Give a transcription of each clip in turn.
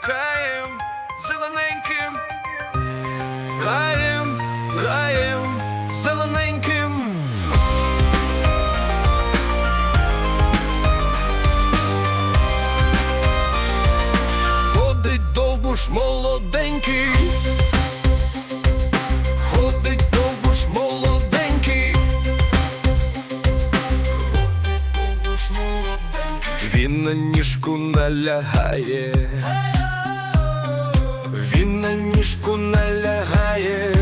хаєм, зелененьким, хаєм, хаєм, зелененьким. Ходить довбуш молоденький, Він на ніжку налягає, він на ніжку налягає,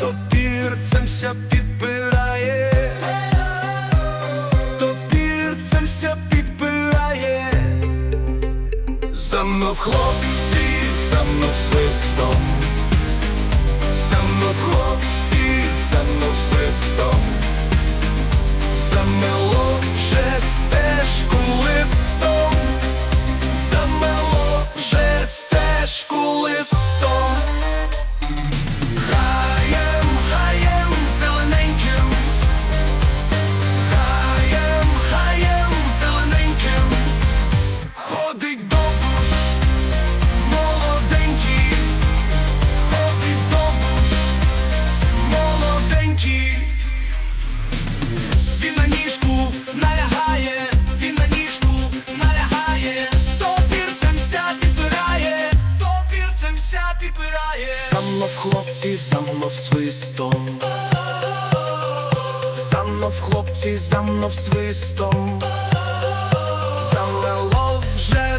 то пірцемся підпирає, то пірцемся підпирає. За мною хлопці, за мною свистом, за мною хлопці, Stop. Замнов хлопці, замов свистом. замов хлопці, замов свистом. Замело вже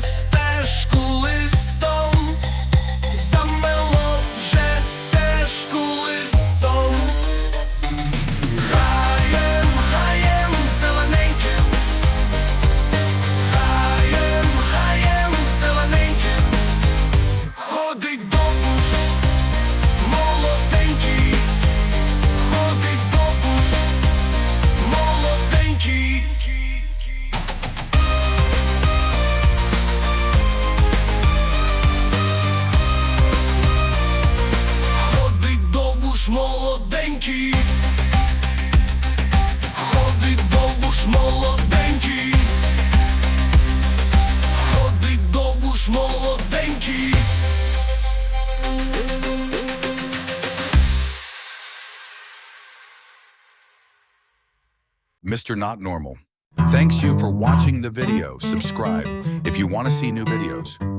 довбуш молоденький. Mr. Not Normal. Thanks you for watching the video. Subscribe if you want to see new videos.